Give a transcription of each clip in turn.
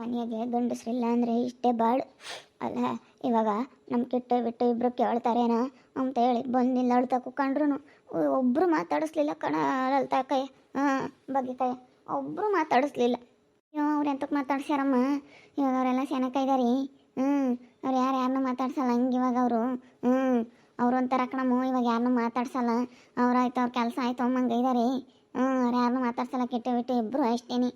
ಮನೆಯಾಗೆ ಗಂಡಸ್ರಿಲ್ಲ ಅಂದರೆ ಇಷ್ಟೇ ಬಾಳು. ಅಲ್ಲ, ಇವಾಗ ನಮ್ಮ ಕೆಟ್ಟ ಬಿಟ್ಟು ಇಬ್ಬರು ಕೇಳ್ತಾರೇನ ಅಂತ ಹೇಳಿ ಬಂದಿಲ್ಲ ಅಳ್ತಾ ಕುಕ್ಕಂಡ್ರು ಒಬ್ಬರು ಮಾತಾಡಿಸ್ಲಿಲ್ಲ ಕಣ ಅಳ್ತಾಕಯ್ಯ ಹಾಂ ಬಗ್ಗಿತಾಯ ಒಬ್ಬರು ಮಾತಾಡಿಸ್ಲಿಲ್ಲ. ಅಯ್ಯೋ, ಅವ್ರು ಎಂತಕ್ಕೆ ಮಾತಾಡ್ಸ್ಯಾರಮ್ಮ? ಇವಾಗ ಅವರೆಲ್ಲ ಸೆನಕ ಇದಾರೆ. ಹ್ಞೂ ಅವ್ರು ಯಾರು ಯಾರನ್ನೂ ಮಾತಾಡ್ಸಲ್ಲ ಹಂಗೆ ಇವಾಗ ಅವರು. ಹ್ಞೂ ಅವ್ರು ಒಂಥರ ಕಣಮ್ಮ, ಇವಾಗ ಯಾರನ್ನೂ ಮಾತಾಡ್ಸಲ್ಲ. ಅವ್ರಾಯ್ತು ಅವ್ರ ಕೆಲಸ ಆಯ್ತು, ಅಮ್ಮಂಗೆ ಇದಾರೆ. ಹ್ಞೂ ಅವ್ರು ಯಾರನ್ನೂ ಮಾತಾಡ್ಸಲ್ಲ, ಕೆಟ್ಟ ಬಿಟ್ಟು ಇಬ್ಬರು ಅಷ್ಟೇನಿ.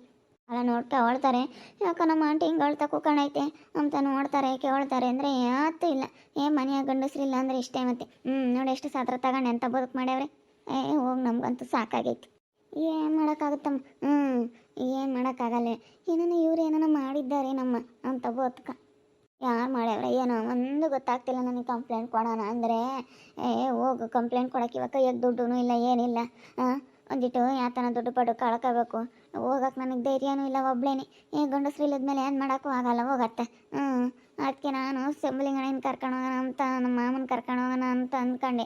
ಅಲ್ಲ ನೋಡ್ಕೊ ಹೊಳ್ತಾರೆ ಯಾಕೆ ನಮ್ಮ ಆಂಟಿ ಹಿಂಗೆ ಅಳ್ತಾ ಕೂಕಣೈತೆ ಅಂತ ನೋಡ್ತಾರೆ. ಕೇಳ್ತಾರೆ ಅಂದರೆ ಯಾತೂ ಇಲ್ಲ. ಏ ಮನೆಯ ಗಂಡಸ್ರಿಲ್ಲ ಅಂದರೆ ಇಷ್ಟೇ ಮತ್ತೆ. ಹ್ಞೂ ನೋಡಿ ಎಷ್ಟು ಸಾತ್ರ ತಗೊಂಡೆ ಅಂತ ಬದುಕು ಮಾಡ್ಯಾವ್ರೆ. ಏ, ಹೋಗಿ ನಮಗಂತೂ ಸಾಕಾಗೈತಿ. ಏನು ಮಾಡೋಕ್ಕಾಗುತ್ತಮ್ಮ? ಹ್ಞೂ ಏನು ಮಾಡೋಕ್ಕಾಗಲ್ಲ. ಏನೋ ಇವ್ರು ಏನೋ ಮಾಡಿದ್ದಾರೆ ನಮ್ಮ ಅಂತ ಬದುಕ. ಯಾರು ಮಾಡ್ಯಾವ್ರೆ? ಏನೋ ಒಂದು ಗೊತ್ತಾಗ್ತಿಲ್ಲ ನನಗೆ ಕಂಪ್ಲೇಂಟ್ ಕೊಡೋಣ ಅಂದರೆ. ಏ, ಹೋಗು ಕಂಪ್ಲೇಂಟ್ ಕೊಡೋಕೆ ಇವಾಗ ಕೈಯಾಗ ದುಡ್ಡು ಇಲ್ಲ, ಏನಿಲ್ಲ. ಹಾಂ ಒಂದಿಟ್ಟು ಯಾತನ ದುಡ್ಡು ಪಡು, ಕಳ್ಕೋಬೇಕು. ಹೋಗಕ್ಕೆ ನನಗೆ ಧೈರ್ಯನೂ ಇಲ್ಲ ಒಬ್ಳೇನೆ. ಏ, ಗಂಡಸ್ರು ಇಲ್ಲದ್ಮೇಲೆ ಏನು ಮಾಡೋಕ್ಕೂ ಆಗಲ್ಲ, ಹೋಗತ್ತೆ. ಹ್ಞೂ ಅದಕ್ಕೆ ನಾನು ಸೆಂಬಲಿಂಗಣ್ಣನ ಕರ್ಕೊಂಡು ಹೋಗೋಣ ಅಂತ ನಮ್ಮ ಮಾಮನ ಕರ್ಕೊಂಡು ಹೋಗೋಣ ಅಂತ ಅಂದ್ಕೊಂಡೆ.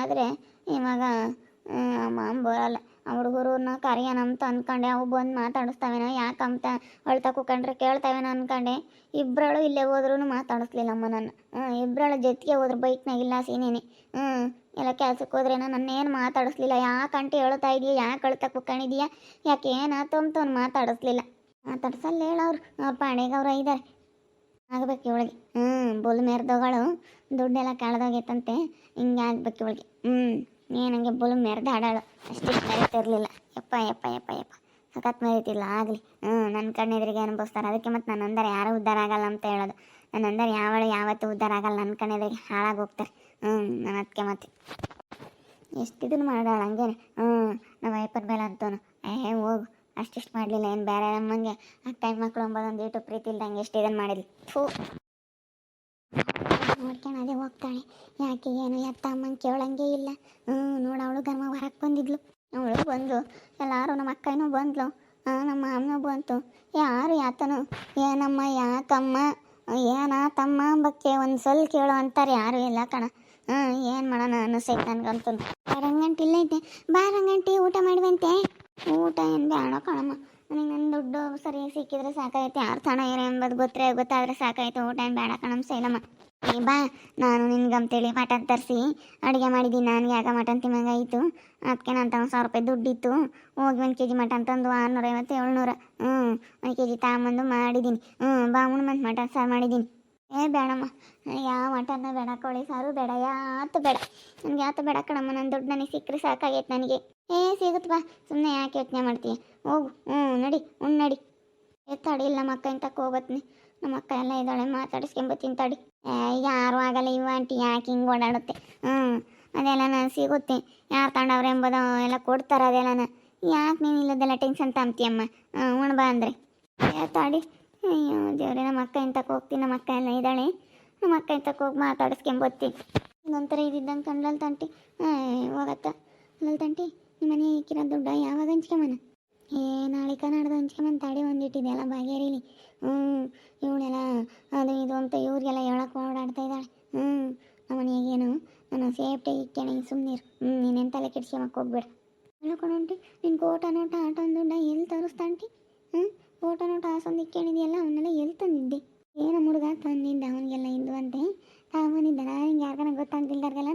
ಆದರೆ ಇವಾಗ ಮಾಮ ಬರಲ್ಲ. ಹುಡುಗರನ್ನ ಕರೆಯೋಣ ಅಂತ ಅಂದ್ಕೊಂಡೆ ಅವು ಬಂದು ಮಾತಾಡಿಸ್ತಾವೇನೋ, ಯಾಕಂತ ಅಳ್ತಾ ಕೂಕೊಂಡ್ರೆ ಕೇಳ್ತಾವೇನೋ ಅಂದ್ಕೊಂಡೆ ಇಬ್ಬರಳು ಇಲ್ಲೇ ಹೋದ್ರೂ ಮಾತಾಡಿಸ್ಲಿಲ್ಲಮ್ಮ ನಾನು ಇಬ್ಬರಳು ಜೊತೆಗೆ ಹೋದ್ರು, ಬೈಕ್ನಾಗ ಇಲ್ಲ ಸೀನೇನೆ. ಹ್ಞೂ ಎಲ್ಲ ಕೆಲ್ಸಕ್ಕೆ ಹೋದ್ರೇನೋ ನನ್ನೇನು ಮಾತಾಡಿಸ್ಲಿಲ್ಲ. ಯಾಕೆ ಅಂಟಿ ಹೇಳ್ತಾ ಇದೀಯ? ಯಾಕೆ ಅಳ್ತಾ ಕುಕ್ಕೊಂಡಿದೀಯ ಯಾಕೆ ಏನಾಯ್ತು ಅಂತ ಅವ್ನು ಮಾತಾಡಿಸ್ಲಿಲ್ಲ. ಮಾತಾಡ್ಸಲ್ಲ ಹೇಳವ್ರು ಅವ್ರ. ಪಾಣಿಗೆ ಅವ್ರು ಇದ್ದಾರೆ ಆಗ್ಬೇಕು ಇವಳಿಗೆ. ಹ್ಞೂ ಬುಲ್ ಮೇರ್ದೋಗಳು. ದುಡ್ಡೆಲ್ಲ ಕಳೆದೋಗೈತಂತೆ. ಹಿಂಗೆ ಆಗ್ಬೇಕು ಇವಳಿಗೆ. ಹ್ಞೂ ಏನಂಗೆ ಬುಲ್ ಮೆರೆದು ಆಡಾಳು ಅಷ್ಟು ಇರಲಿಲ್ಲ. ಯಪ್ಪ ಯಪ್ಪ ಯಪ್ಪ ಯಪ್ಪ. ಸಖತ್ ಮರೀತಿಲ್ಲ ಆಗಲಿ. ಹ್ಞೂ ನನ್ನ ಕಣ್ಣೆದ್ರಿಗೆ ಅನುಭವಿಸ್ತಾರೆ. ಅದಕ್ಕೆ ಮತ್ತು ನನ್ನ ಅಂದರೆ ಯಾರೂ ಉದ್ಧಾರ ಆಗಲ್ಲ ಅಂತ ಹೇಳೋದು. ನನ್ನ ಅಂದರೆ ಯಾವಳು ಯಾವತ್ತೂ ಉದ್ಧಾರ ಆಗಲ್ಲ. ನನ್ನ ಕಣ್ಣೆದ್ರಿಗೆ ಹಾಳಾಗಿ ಹೋಗ್ತಾರೆ. ಹ್ಞೂ ನನ್ನ ಅದಕ್ಕೆ ಮತ್ತೆ ಎಷ್ಟು ಇದನ್ನು ಮಾಡಾಳ ಹಂಗೇನೆ. ಹ್ಞೂ ನಮ್ಮ ಅಯ್ಯಪ್ಪನ ಮೇಲೆ ಅಂತವನು ಏ, ಹೋಗು. ಅಷ್ಟಿಷ್ಟು ಮಾಡಲಿಲ್ಲ. ಏನು ಬೇರೆ ನಮ್ಮಂಗೆ ಟೈಮ್ ಮಕ್ಕಳು ಅಂಬೋದೊಂದು ಇಟ್ಟು ಪ್ರೀತಿ ಇಲ್ದಂಗೆ ಎಷ್ಟು ಇದನ್ನು ಮಾಡಿದ್ಲು. ಥೂ. ನೋಡ್ಕೊಂಡು ಅದೇ ಹೋಗ್ತಾಳೆ. ಯಾಕೆ ಏನು, ಎತ್ತ ಅಮ್ಮಂಗೆ ಕೇಳಂಗೆ ಇಲ್ಲ. ಹ್ಞೂ, ನೋಡು ಅವಳು ಗರ್ಮ ಹೊರಗೆ ಬಂದಿದ್ಲು. ಅವಳು ಬಂದು ಎಲ್ಲರೂ ನಮ್ಮ ಅಕ್ಕನೂ ಬಂದ್ಲು. ನಮ್ಮ ಅಮ್ಮನೂ ಬಂತು. ಯಾರು ಯಾತನು? ಏನಮ್ಮ ಯಾಕಮ್ಮ? ಏನ ತಮ್ಮ ಬಗ್ಗೆ ಒಂದು ಸಲ ಕೇಳು ಅಂತಾರೆ, ಯಾರು ಇಲ್ಲ ಕಣ. ಹಾಂ, ಏನು ಮಾಡೋಣ ಅನ್ನಿಸೈತೆ ನನಗಂತೂ. ರಂಗಂಟಿ ಇಲ್ಲ ಐತೆ ಊಟ ಮಾಡುವಂತೆ. ಊಟ ಏನು ಬೇಡ ಕಣಮ್ಮ. ನನಗೆ ನನ್ನ ದುಡ್ಡು ಸರಿ ಸಿಕ್ಕಿದ್ರೆ ಸಾಕಾಯ್ತು. ಯಾರು ತಣ ಇರೋ ಎಂಬುದು ಗೊತ್ತರೆ ಗೊತ್ತಾದ್ರೆ ಸಾಕಾಯ್ತು. ಊಟ ಏನು ಬೇಡ ಕಣಮ್ ಸೈಲಮ್ಮ. ಏ, ಬಾ. ನಾನು ನಿನ್ಗಂತೇಳಿ ಮಟನ್ ತರಿಸಿ. ಅಡುಗೆ ಮಾಡಿದ್ದೀನಿ ನನಗೆ ಯಾಕೆ ಮಟನ್ ತಿನ್ನಂಗಾಯಿತು ಅದಕ್ಕೆ ನಾನು ತಗೊಂಡು ಸಾವಿರ ರೂಪಾಯಿ ದುಡ್ಡಿತ್ತು. ಹೋಗಿ ಒಂದು ಕೆ ಜಿ ಮಟನ್ ತಂದು ಆರುನೂರೈವತ್ತು ಏಳ್ನೂರ. ಹ್ಞೂ ಒಂದು ಕೆ ಜಿ ತಗೊಂಬಂದು ಮಾಡಿದ್ದೀನಿ ಹ್ಞೂ ಬಾ ಉಣ್ಣು ಮತ್ತು ಮಟನ್ ಸಾರು ಮಾಡಿದ್ದೀನಿ ಏ, ಬೇಡಮ್ಮ. ಯಾವ ಮಟನ್ನ ಬೇಡ, ಕೋಳಿ ಸಾರು ಬೇಡ, ಯಾತು ಬೇಡ. ನನಗೆ ಯಾತು ಬೇಡ ಕಣಮ್ಮ. ನನ್ನ ದುಡ್ಡು ನನಗೆ ಸಿಕ್ಕರೆ ಸಾಕಾಗೈತೆ ನನಗೆ. ಏ ಸಿಗುತ್ತೆ ಬಾ. ಸುಮ್ಮನೆ ಯಾಕೆ ಯೋಚನೆ ಮಾಡ್ತೀಯ? ಹೋಗು. ಹ್ಞೂ ನಡಿ. ಉಣ್ಣು ನಡಿ. ಎತ್ತಾಡಿ ನಮ್ಮ ಅಕ್ಕ ಇಂತಕ್ಕೆ ಹೋಗತ್ನಿ. ನಮ್ಮ ಅಕ್ಕ ಎಲ್ಲ ಇದ್ದಾಳೆ. ಮಾತಾಡಿಸ್ಕೊಂಬತ್ತೀನಿ ತಡಿ ಯಾರು ಆಗಲ್ಲ. ಇವ ಆಂಟಿ ಯಾಕೆ ಹಿಂಗೆ ಓಡಾಡುತ್ತೆ? ಹ್ಞೂ ಅದೆಲ್ಲ ನಾನು ಸಿಗುತ್ತೆ. ಯಾರು ತಗೊಂಡವ್ರೆ ಎಂಬುದು ಎಲ್ಲ ಕೊಡ್ತಾರೆ ಅದೆಲ್ಲನ ಯಾಕೆ ನೀನು ಇಲ್ಲದೆಲ್ಲ ಟೆನ್ಷನ್ ತಂಬ್ತೀಯಮ್ಮ ಹ್ಞೂ ಉಣ್ಬಾ ಅಂದರೆ. ಏ ತಡಿ ಅಯ್ಯೋ, ದೇವ್ರೆ, ನಮ್ಮ ಅಕ್ಕ ಇಂತಕ್ಕೆ ಹೋಗ್ತೀನಿ ನಮ್ಮ ಅಕ್ಕ ಎಲ್ಲ ಇದ್ದಾಳೆ. ನಮ್ಮ ಅಕ್ಕ ಇಂತಕ್ಕೆ ಹೋಗಿ ಮಾತಾಡಿಸ್ಕೊಂಬತ್ತೀನಿ ಒಂಥರ ಇದ್ದಿದ್ದಂಗೆ ಕಂಡಲ್ ತಂಟಿ. ಹೋಗತ್ತ? ಅಲ್ಲಲ್ ತಂಟಿ. ಮನೆ ಇಕ್ಕಿರೋ ದುಡ್ಡ ಯಾವಾಗ ಹಂಚ್ಕೊಂಬನ? ಏ, ನಾಳೆ ಕನ್ನಡದ ಹಂಚ್ಕೊಂಬಂದು ತಡೆ ಒಂದಿಟ್ಟಿದೆಯಲ್ಲ ಬಾಗೇರಿಲಿ. ಹ್ಞೂ ಇವಳೆಲ್ಲ ಅದು ಇದು ಅಂತ ಇವ್ರಿಗೆಲ್ಲ ಹೇಳಕ್ಕೆ ಓಡಾಡ್ತಾ ಇದ್ದಾಳೆ. ಹ್ಞೂ ನಮ್ಮ ನಾನು ಸೇಫ್ಟಿ ಇಕ್ಕೇನೆ ಸುಮ್ಮನಿರು ಹ್ಞೂ ನೀನೇನು ತಲೆ ಕೆಡ್ಸ್ಕೊಂಬಕ್ಕೆ ಹೋಗ್ಬೇಡ. ಹೇಳ್ಕೊಂಡಂಟಿ ನಿನ್ನ ಕೋಟ ನೋಟ ಆಟ ಒಂದು ದುಡ್ಡ ಎಲ್ಲಿ ತೋರಿಸ್ತಾ ಅಂಟಿ ಹ್ಞೂ ಕೋಟ ನೋಟ ಆಸೊಂದು ಇಕ್ಕೇಣಿದೆಯಲ್ಲ ಅವನ್ನೆಲ್ಲ ಎಲ್ಲಿ ತಂದಿದ್ದೆ? ಏನೋ ಹುಡುಗ ತಂದಿದ್ದ ಅವನಿಗೆಲ್ಲ ಇಂದು ಅಂತೆ? ತಗೊಂಬಂದಿದ್ದ ಹಿಂಗೆ ಯಾರ್ಗನ ಗೊತ್ತಾಗ್ದಿಲ್ದಾರ್ಗೆಲ್ಲ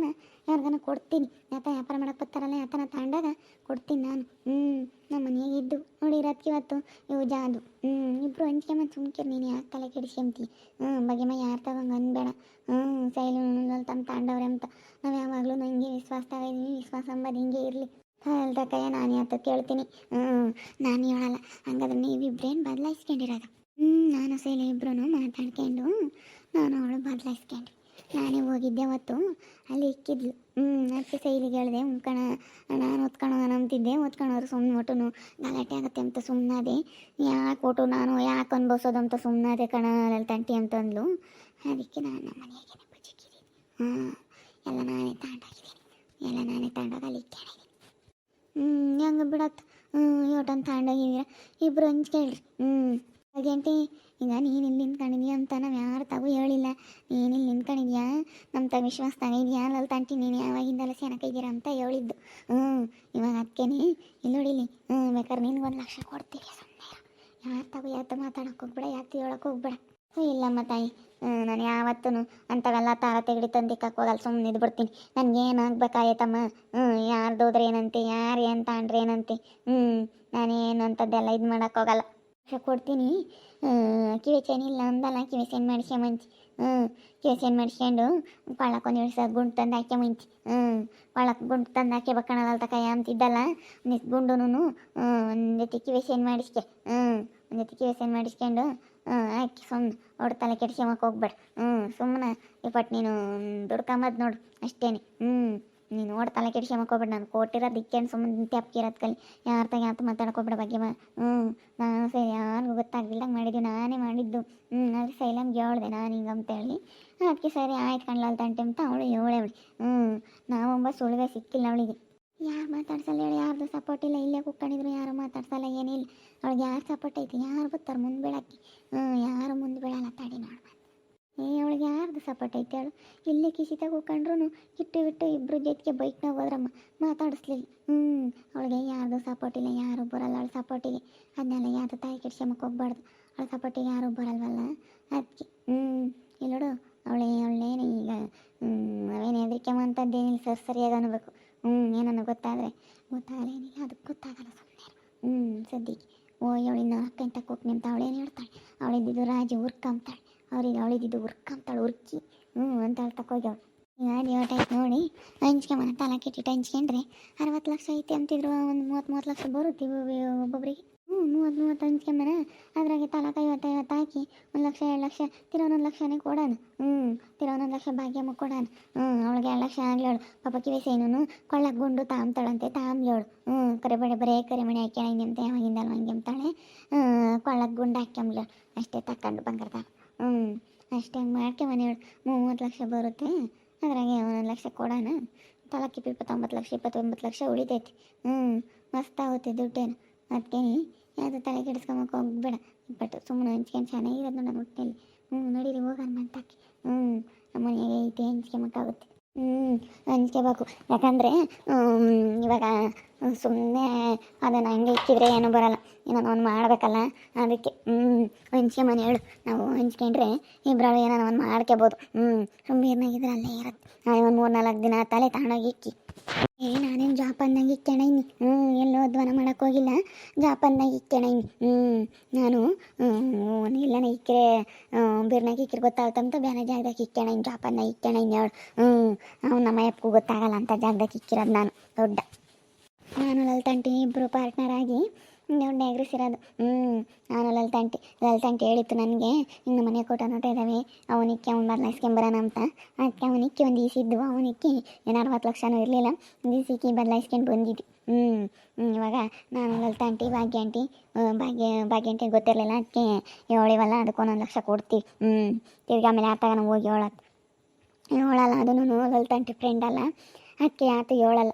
ಯಾರ್ಗನ ಕೊಡ್ತೀನಿ. ಯಾತ ವ್ಯಾಪಾರ ಮಾಡಕ್ಕೆ ಬರ್ತಾರಲ್ಲ ಯಾತನ ತಗೊಂಡಾಗ ಕೊಡ್ತೀನಿ ನಾನು. ಹ್ಞೂ ನಮ್ಮ ಮನೆಯಾಗ ಇದ್ದು. ನೋಡಿ ಇರೋದಕ್ಕೆ ಇವತ್ತು. ಇವು ಜಾದು. ಹ್ಞೂ ಇಬ್ಬರು ಹಂಚ್ಕೊಂಬಂದು ಸುಮ್ಕಿರ್ ನೀನು. ಯಾಕೆ ತಲೆ ಕೆಡಿಸ್ಕೊಂತಿ ಹ್ಞೂ ಬಗೆಮ ಯಾರು ತಗೊಂಡು ಅನ್ಬೇಡ. ಹ್ಞೂ ಸೈಲು ತಮ್ಮ ತಾಂಡವ್ರೆ ಅಂತ. ನಾವು ಯಾವಾಗಲೂ ನನಗೆ ವಿಶ್ವಾಸ ತಗೊಂಡಿದ್ದೀನಿ ವಿಶ್ವಾಸ ಅಂಬದು ಹಿಂಗೆ ಇರಲಿ. ಅಲ್ದಕ್ಕಯ್ಯ ನಾನು ಯಾತ ಕೇಳ್ತೀನಿ. ಹ್ಞೂ ನಾನು ಹೇಳಲ್ಲ ಹಂಗಾದ್ರೆ ನೀವಿಬ್ರೇನು ಬದಲಾಯಿಸ್ಕೊಂಡಿರೋದು? ಹ್ಞೂ ನಾನು ಸೈಲು ಇಬ್ಬರೂ ಮಾತಾಡ್ಕೊಂಡು ನಾನು ಅವಳು ಬದಲಾಯಿಸ್ಕೊಂಡ್ರಿ ನಾನೇ ಹೋಗಿದ್ದೆ ಅವತ್ತು, ಅಲ್ಲಿ ಇಕ್ಕಿದ್ಲು. ಹ್ಞೂ ಅದಕ್ಕೆ ಸೈಲಿಗೆ ಹೇಳಿದೆ ಕಣ, ನಾನು ಓದ್ಕೊಳೋ ನಂಬ್ತಿದ್ದೆ ಓದ್ಕೊಳೋರು ಸುಮ್ಮನೆ ಒಟ್ಟು ಗಲಾಟೆ ಆಗುತ್ತೆ ಅಂತ ಸುಮ್ಮನಾದೆ ಯಾಕೆ ಒಟ್ಟು ನಾನು ಯಾಕೆ ಅನ್ಭವಿಸೋದು ಅಂತ ಸುಮ್ಮನಾದೆ ಕಣ ಅಲ್ಲಿ ತಂಟಿ ಅಂತಂದ್ಲು. ಅದಕ್ಕೆ ನಾನು ನಮ್ಮ ಮನೆಯಾಗೆ ಬಜಿಕಿದ್ದೀನಿ ಹಾಂ, ಎಲ್ಲ ನಾನೇ ತಾಂಡಾಗಿದ್ದೀನಿ. ಎಲ್ಲ ನಾನೇ ತಾಂಡಾಗ ಅಲ್ಲಿ ಇಕ್ಕೊಂಡಿದ್ದೀನಿ ಹ್ಞೂ ಹೆಂಗೆ ಬಿಡತ್ತೆ ಹ್ಞೂ ಯೋಟನ್ ತಗೊಂಡೋಗಿದ್ದೀರ ಇಬ್ಬರು ಹಂಚ್ಕೇಳ್ರಿ ಹ್ಞೂ ಅದೇಂಟಿ ಈಗ ನೀನು ಇಲ್ಲಿ ನಿಂತ್ಕೊಂಡಿದ್ಯಾ ಅಂತ ನಾವು ಯಾರು ತಗೋ ಹೇಳಿಲ್ಲ. ನೀನು ಇಲ್ಲಿ ನಿಂತ್ಕೊಂಡಿದ್ಯಾ ನಮ್ಮ ತ ವಿಶ್ವಾಸ ತಗೊಂಡಿದ್ಯಾ ಅಲ್ಲಿ ತಂಟಿ ನೀನು ಯಾವಾಗಿಂದಲ್ಲ ಸೆನಕಿದ್ದೀರಾ ಅಂತ ಹೇಳಿದ್ದು. ಹ್ಞೂ, ಇವಾಗ ಅದಕ್ಕೇನೆ ಇಲ್ಲಿ. ನೋಡಿಲಿ ಹ್ಞೂ, ಬೇಕಾದ್ರೆ ನಿನ್ಗೆ ಒಂದು ಲಕ್ಷ ಕೊಡ್ತೀರಿ ಸುಮ್ಮನೆ ಯಾರು ತಗೋ ಯಾವತ್ತು ಮಾತಾಡೋಕೆ ಹೋಗ್ಬೇಡ ಯಾವತ್ತು ಹೇಳಕ್ಕೆ ಹೋಗ್ಬೇಡ. ಇಲ್ಲಮ್ಮ ತಾಯಿ. ನಾನು ಯಾವತ್ತೂ ಅಂಥವೆಲ್ಲ ತಾರ ತೆಗಡಿ ತಂದಿಕ್ಕಕ್ಕೆ ಹೋಗಲ್ಲ ಸುಮ್ಮನೆ ಇದ್ಬಿಡ್ತೀನಿ ನನಗೆ ಏನಾಗ್ಬೇಕಾಯ್ತಮ್ಮ ಹ್ಞೂ, ಯಾರ್ದು ಹೋದ್ರೆ ಏನಂತೆ? ಯಾರು ಏನು ತಾಂಡ್ರೆ ಏನಂತೆ? ಹ್ಞೂ, ನಾನೇನು ಅಂಥದ್ದೆಲ್ಲ ಇದು ಮಾಡೋಕ್ಕೆ ಹೋಗಲ್ಲ. ಲಕ್ಷ ಕೊಡ್ತೀನಿ ಕಿವಿ ಚೈನ್ ಇಲ್ಲ ಅಂದಲ್ಲ, ಕಿವಿ ಚೈನ್ ಮಾಡಿಸ್ಕೆ ಮಂಚಿ. ಹ್ಞೂ ಕಿವಿ ಚೈನ್ ಮಾಡಿಸ್ಕೊಂಡು ಕೊಳ್ಳಕ್ಕೆ ಒಂದು ಇಳಿಸ ಗುಂಡು ತಂದು ಹಾಕ್ಯ ಮಂಚಿ. ಹ್ಞೂ ಕೊಳ್ಳಕ್ಕೆ ಗುಂಡು ತಂದು ಹಾಕಿ ಬಕ್ಕಣಲ್ಲ ತಕ ಅಂತಿದ್ದಲ್ಲ ಒಂದಿಷ್ಟು ಗುಂಡುನು ಕಿವಿ ಚೈನ್ ಮಾಡಿಸ್ಕೆ ಹ್ಞೂ ಒಂದೊತ್ತಿ ಕಿವಿ ಚೈನ್ ಮಾಡಿಸ್ಕೊಂಡು ಹಾಕಿ ಸುಮ್ಮನೆ ಹೊಡ್ ತಲೆ ಕೆಡ್ಸ್ಕೊಂಬಕ್ಕೆ ಹೋಗ್ಬೇಡ. ಹ್ಞೂ ಸುಮ್ಮನೆ ಇಪ್ಪಟ್ಟು ನೀನು ದುಡ್ಕೊಂಬದ್ ನೋಡು ಅಷ್ಟೇನೆ. ಹ್ಞೂ ನೀನು ನೋಡಿ ತಲೆ ಕೆಡ್ಸ್ಕೊಂಬಕ್ಕೆ ಹೋಗ್ಬೇಡ ನಾನು ಕೊಟ್ಟಿರೋದು ಇಕ್ಕೇನು ಸುಮ್ಮನೆ ತೆಪ್ಕಿರೋದು ಕಲಿ. ಯಾರ ತಗ ಅಂತ ಮಾತಾಡ್ಕೊಬೇಡ ಬಗ್ಗೆ ಮಾ. ಹ್ಞೂ ನಾನು ಸರಿ, ಯಾರಿಗೂ ಗೊತ್ತಾಗ್ಲಿಲ್ಲಂಗೆ ಮಾಡಿದ್ದು ನಾನೇ ಮಾಡಿದ್ದು. ಹ್ಞೂ ಅದು ಸೈಲಮ್ಗೆ ಹೇಳ್ದೆ ನಾನು ಹಿಂಗೆ ಅಂತೇಳಿ ಅದಕ್ಕೆ ಸರಿ, ಆಯ್ತು ಕಣ್ಲಲ್ ತಂಟೆ ಅಂತ ಅವಳು ಹೇಳೇ ಅವಳಿ ಹ್ಞೂ ನಾವೊಬ್ಬ ಸುಳಿವೆ ಸಿಕ್ಕಿಲ್ಲ ಅವಳಿಗೆ. ಯಾರು ಮಾತಾಡ್ಸಲ್ಲ ಹೇಳಿ, ಯಾರ್ದು ಸಪೋರ್ಟ್ ಇಲ್ಲ, ಇಲ್ಲೇ ಕುತ್ಕೊಂಡಿದ್ರು, ಯಾರು ಮಾತಾಡ್ಸಲ್ಲ, ಏನಿಲ್ಲ. ಅವಳಿಗೆ ಯಾರು ಸಪೋರ್ಟ್ ಐತಿ, ಯಾರು ಬರ್ತಾರೆ ಮುಂದೆ ಬೀಳಕ್ಕೆ. ಹ್ಞೂ ಯಾರು ಮುಂದೆ ಬೀಳಲ್ಲ ತಡಿ ನೋಡ್ಬಾರ್ದು ಏ, ಅವಳಿಗೆ ಯಾರ್ದು ಸಪೋರ್ಟ್ ಐತೆ ಹೇಳು? ಇಲ್ಲೇ ಕಿಸಿತಾಗ ಕೂತ್ಕೊಂಡ್ರು ಇಟ್ಟು ಬಿಟ್ಟು ಇಬ್ಬರು ಜೊತೆಗೆ ಬೈಕ್ನಾಗ ಹೋದ್ರಮ್ಮ ಮಾತಾಡಿಸ್ಲಿಲ್ಲ. ಹ್ಞೂ ಅವಳಿಗೆ ಯಾರ್ದು ಸಪೋರ್ಟ್ ಇಲ್ಲ, ಯಾರು ಬರಲ್ಲ, ಅವಳ ಸಪೋರ್ಟಿಗೆ ಅದನ್ನೆಲ್ಲ ಯಾರು ತಾಯಿ ಕೆಡ್ಸ್ಯಮಕ್ಕೆ ಹೋಗ್ಬಾರ್ದು. ಅವಳ ಸಪೋರ್ಟಿಗೆ ಯಾರು ಬರಲ್ವಲ್ಲ? ಅದಕ್ಕೆ ಹ್ಞೂ ಇಲ್ಲೋಡು ಅವಳೇ ಅವಳೇನು ಈಗ ಅವೇನು ಹೆದರಿಕೆಂಬಂಥದ್ದೇನಿಲ್ಲ ಸರ್ ಸರಿಯಾಗಿ ಅನ್ಬೇಕು. ಹ್ಞೂ ಏನನ್ನ ಗೊತ್ತಾದರೆ, ಗೊತ್ತಾಗಲೇನಿಲ್ಲ, ಅದಕ್ಕೆ ಗೊತ್ತಾಗಲ್ಲ ಸುಮ್ಮನೆ ಹ್ಞೂ ಸದ್ಯಕ್ಕೆ. ಓ ಇವಳಿಂದ ಅಕ್ಕಂತ ಕೂಗ್ನಿ ಅಂತ ಅವಳೇನು ಹೇಳ್ತಾಳೆ? ಅವಳಿದ್ದು ರಾಜ ಉರ್ಕಂತಾಳೆ ಅವ್ರಿಗೆ ಅವಳಿದ್ದಿದ್ದು ಉರ್ಕಂತಾಳು ಉರ್ಕಿ ಹ್ಞೂ ಅಂತ ಹೇಳ್ತಕ್ಕೋಗ್ಯಾವ ಈಗ ಐತೆ ನೋಡಿ ಹಂಚ್ಕೊಂಬನ ತಲೆ ಕೆಟ್ಟಿಟ್ಟು ಹಂಚ್ಕೊಂಡ್ರೆ ಅರವತ್ತು ಲಕ್ಷ ಐತಿ ಅಂತಿದ್ರು, ಒಂದು ಮೂವತ್ತು ಮೂವತ್ತು ಲಕ್ಷ ಬರುತ್ತೆ ಒಬ್ಬ- ಒಬ್ಬೊಬ್ರಿಗೆ. ಹ್ಞೂ ಮೂವತ್ತು ಮೂವತ್ತು ಹಂಚ್ಕೊಂಬನ ಅದ್ರಾಗೆ ತಲಾಕ ಐವತ್ತು ಐವತ್ತು ಹಾಕಿ, ಒಂದು ಲಕ್ಷ, ಎರಡು ಲಕ್ಷ ತಿರೋ ಒಂದೊಂದು ಲಕ್ಷನೇ ಕೊಡೋಣ. ಹ್ಞೂ ತಿರೋ ಒಂದೊಂದು ಲಕ್ಷ ಭಾಗ್ಯಮ್ಮ ಕೊಡೋಣ. ಹ್ಞೂ ಅವಳಿಗೆ ಎರಡು ಲಕ್ಷ ಆಗ್ಲೇಳು ಪಾಪ ಕಿವಿಸೇನು ಕೊಳ್ಳಕ್ಕೆ ಗುಂಡು ತಾಮ್ತಾಳಂತೆ ತಾಮ್ಲೇಳು ಹ್ಞೂ ಕರೆ ಬೇಡ, ಬರೇ ಕರೆ ಮಣಿ ಹಾಕ್ಯಾಳ ಹಿಂಗೆ ಅಂತ ಯಾವಾಗಿಂದಲ್ಲ ಹಂಗೆ ಅಂತಾಳೆ ಕೊಳ್ಳಕ್ಕೆ ಗುಂಡು ಹಾಕ್ಯಂಬ್ಲೇಳು ಅಷ್ಟೇ ತಕ್ಕಂಡು ಬಂಗಾರದ ಹ್ಞೂ ಅಷ್ಟೇ ಮಾಡ್ಕೆ ಮಾಡ್ಕೊಂಬನೇಳು ಮೂವತ್ತು ಲಕ್ಷ ಬರುತ್ತೆ. ಅದ್ರಾಗೆ ಒಂದೊಂದು ಲಕ್ಷ ಕೊಡೋಣ. ತಲಕ್ಕೆ ಇಪ್ಪತ್ತೊಂಬತ್ತು ಲಕ್ಷ ಇಪ್ಪತ್ತೊಂಬತ್ತು ಲಕ್ಷ ಉಳಿತೈತಿ. ಹ್ಞೂ ಮಸ್ತ್ ಆಗುತ್ತೆ ದುಡ್ಡೇನು. ಅದಕ್ಕೆ ಯಾವುದು ತಲೆ ಕೆಡಿಸ್ಕೊಂಬಕ್ಕೆ ಹೋಗ್ಬೇಡ. ಬಟ್ ಸುಮ್ಮನೆ ಹಂಚ್ಕೊಂಡು ಚೆನ್ನಾಗಿರೋದು ನಮ್ಮ ಹೊಟ್ಟೆಲಿ. ಹ್ಞೂ ನೋಡಿರಿ ಹೋಗೋಣ ಹ್ಮ್. ಹ್ಞೂ ನಮ್ಮನೆಗೆ ಐತೆ ಹಂಚ್ಕೊಂಬಕ್ಕಾಗುತ್ತೆ ಹ್ಞೂ ಹಂಚ್ಕೋಬೇಕು ಯಾಕಂದರೆ ಇವಾಗ ಸುಮ್ಮನೆ ಅದನ್ನು ಹಂಗೆ ಇಕ್ಕಿದ್ರೆ ಏನೂ ಬರಲ್ಲ. ಏನೋ ಒಂದು ಮಾಡಬೇಕಲ್ಲ, ಅದಕ್ಕೆ ಹ್ಞೂ ಮನೆ ಹೇಳು. ನಾವು ಹಂಚ್ಕೊಂಡ್ರೆ ಇಬ್ಬರಲ್ಲಿ ಏನೋ ಒಂದು ಮಾಡ್ಕೋಬೋದು. ಹ್ಞೂ ಸುಮ್ಮನೆ ಅಲ್ಲೇ ಇರುತ್ತೆ. ಒಂದು ಮೂರು ನಾಲ್ಕು ದಿನ ತಲೆ ತಗೊಂಡೋಗಿ ಇಕ್ಕಿ. ಏ, ನಾನೇನು ಜಾಪನ್ನಾಗ ಇಕ್ಕೆಣೈನಿ? ಹ್ಞೂ ಎಲ್ಲೋ ಧ್ವನ ಮಾಡಕ್ಕೆ ಹೋಗಿಲ್ಲ. ಜಾಪನ್ನಾಗ ಇಕ್ಕೆಣೈನಿ. ಹ್ಞೂ ನಾನು ಇಲ್ಲನೇ ಇಕ್ಕರೆ ಬಿರ್ನಾಗ ಇಕ್ಕಿರಿ ಗೊತ್ತಾಗುತ್ತಂತ ಬೇರೆ ಜಾಗದಾಗ ಇಕ್ಕೆಣೈನಿ ಜಾಪನ್ನಾಗ ಇಕ್ಕೆಣೈನಿ ಅವಳು ಹ್ಞೂ ಅವ್ನು ನಮ್ಮ ಅಪ್ಪಗೂ ಗೊತ್ತಾಗಲ್ಲ ಅಂತ ಜಾಗದಾಗ ಇಕ್ಕಿರೋದು ನಾನು, ದೊಡ್ಡ. ನಾನು ಲಲಿತಂಟಿ ಇಬ್ಬರು ಪಾರ್ಟ್ನರ್ ಆಗಿ ದೊಡ್ಡ ಎಗ್ರಿಸಿರೋದು ಹ್ಞೂ ನಾನು ಲಲಿತಂಟಿ ಲಲಿತಂಟಿ ಹೇಳಿತ್ತು ನನಗೆ ಹಿಂಗೆ ಮನೆ ಕೊಟ್ಟ ನೋಟ ಇದ್ದಾವೆ ಅವನಿಕ್ಕೆ ಅವ್ನು ಬದಲಾಯಿಸ್ಕೊಂಬರೋಣ ಅಂತ. ಅದಕ್ಕೆ ಅವನಿಕ್ಕೆ ಒಂದು ಈಸಿದ್ದು ಅವನಿಕ್ಕೆ ಏನು ಅರವತ್ತು ಲಕ್ಷನೂ ಇರಲಿಲ್ಲ. ಒಂದು ಈಸಿಕ್ಕಿ ಬದಲಾಯಿಸ್ಕೊಂಡು ಬಂದಿದ್ದು ಹ್ಞೂ ಇವಾಗ ನಾನು ಲಲಿತಾಂಟಿ ಭಾಗ್ಯ ಆಂಟಿ ಭಾಗ್ಯ ಭಾಗ್ಯ ಆಂಟಿ ಗೊತ್ತಿರಲಿಲ್ಲ. ಅದಕ್ಕೆ ಹೇಳಿವಲ್ಲ, ಅದಕ್ಕೆ ಒಂದೊಂದು ಲಕ್ಷ ಕೊಡ್ತೀವಿ. ಹ್ಞೂ ತಿರ್ಗಿ ಆಮೇಲೆ ಆತಾಗ ಹೋಗಿ ಹೇಳೋದು. ಹೇಳಲ್ಲ, ಅದನ್ನು ಲಲಿತಾಂಟಿ ಫ್ರೆಂಡ್ ಅಲ್ಲ. ಅದಕ್ಕೆ ಆತ ಹೇಳಲ್ಲ.